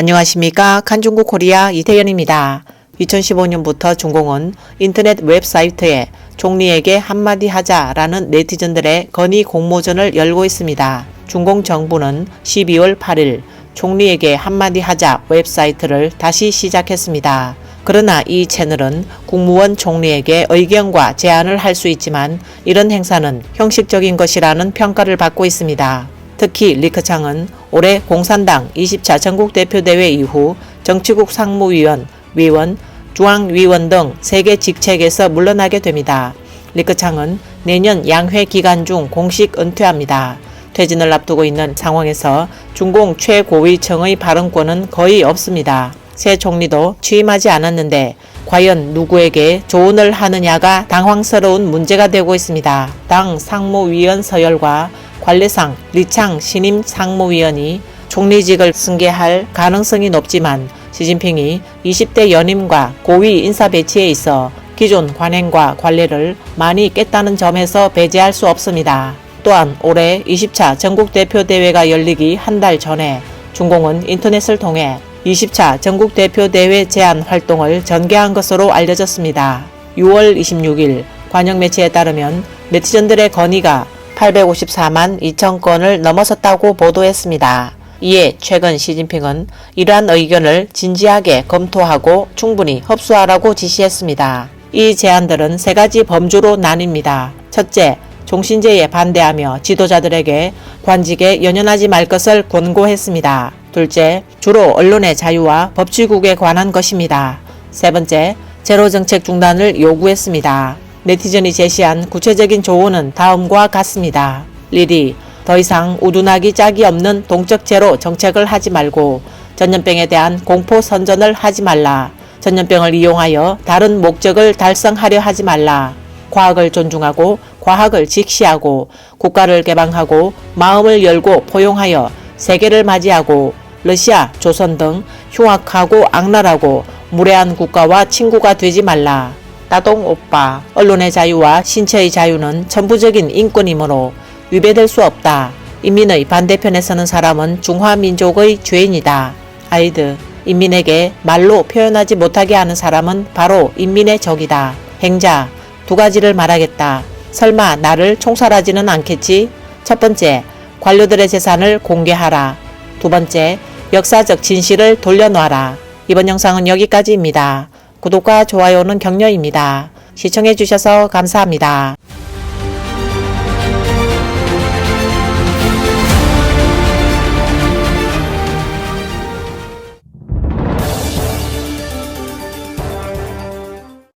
안녕하십니까. 칸중국 코리아 이태현입니다. 2015년부터 중공은 인터넷 웹사이트에 총리에게 한마디 하자라는 네티즌들의 건의 공모전을 열고 있습니다. 중공 정부는 12월 8일 총리에게 한마디 하자 웹사이트를 다시 시작했습니다. 그러나 이 채널은 국무원 총리에게 의견과 제안을 할 수 있지만 이런 행사는 형식적인 것이라는 평가를 받고 있습니다. 특히 리크창은 올해 공산당 20차 전국대표대회 이후 정치국 상무위원, 위원, 중앙위원 등 3개 직책에서 물러나게 됩니다. 리크창은 내년 양회 기간 중 공식 은퇴합니다. 퇴진을 앞두고 있는 상황에서 중공 최고위층의 발언권은 거의 없습니다. 새 총리도 취임하지 않았는데 과연 누구에게 조언을 하느냐가 당황스러운 문제가 되고 있습니다. 당 상무위원 서열과 관례상 리창 신임 상무위원이 총리직을 승계할 가능성이 높지만 시진핑이 20대 연임과 고위 인사 배치에 있어 기존 관행과 관례를 많이 깼다는 점에서 배제할 수 없습니다. 또한 올해 20차 전국대표 대회가 열리기 한 달 전에 중공은 인터넷을 통해 20차 전국 대표 대회 제안 활동을 전개한 것으로 알려졌습니다. 6월 26일 관영 매체에 따르면 네티즌들의 건의가 854만 2천 건을 넘어섰다고 보도했습니다. 이에 최근 시진핑은 이러한 의견을 진지하게 검토하고 충분히 흡수하라고 지시했습니다. 이 제안들은 세 가지 범주로 나뉩니다. 첫째, 종신제에 반대하며 지도자들에게 관직에 연연하지 말 것을 권고했습니다. 둘째, 주로 언론의 자유와 법치국에 관한 것입니다. 세 번째, 제로 정책 중단을 요구했습니다. 네티즌이 제시한 구체적인 조언은 다음과 같습니다. 리디, 더 이상 우둔하기 짝이 없는 동적 제로 정책을 하지 말고 전염병에 대한 공포 선전을 하지 말라. 전염병을 이용하여 다른 목적을 달성하려 하지 말라. 과학을 존중하고 과학을 직시하고 국가를 개방하고 마음을 열고 포용하여 세계를 맞이하고 러시아, 조선 등 흉악하고 악랄하고 무례한 국가와 친구가 되지 말라. 따동 오빠, 언론의 자유와 신체의 자유는 천부적인 인권이므로 위배될 수 없다. 인민의 반대편에 서는 사람은 중화민족의 죄인이다. 아이드, 인민에게 말로 표현하지 못하게 하는 사람은 바로 인민의 적이다. 행자, 두 가지를 말하겠다. 설마 나를 총살하지는 않겠지? 첫 번째, 관료들의 재산을 공개하라. 두 번째, 역사적 진실을 돌려놓아라. 이번 영상은 여기까지입니다. 구독과 좋아요는 격려입니다. 시청해주셔서 감사합니다.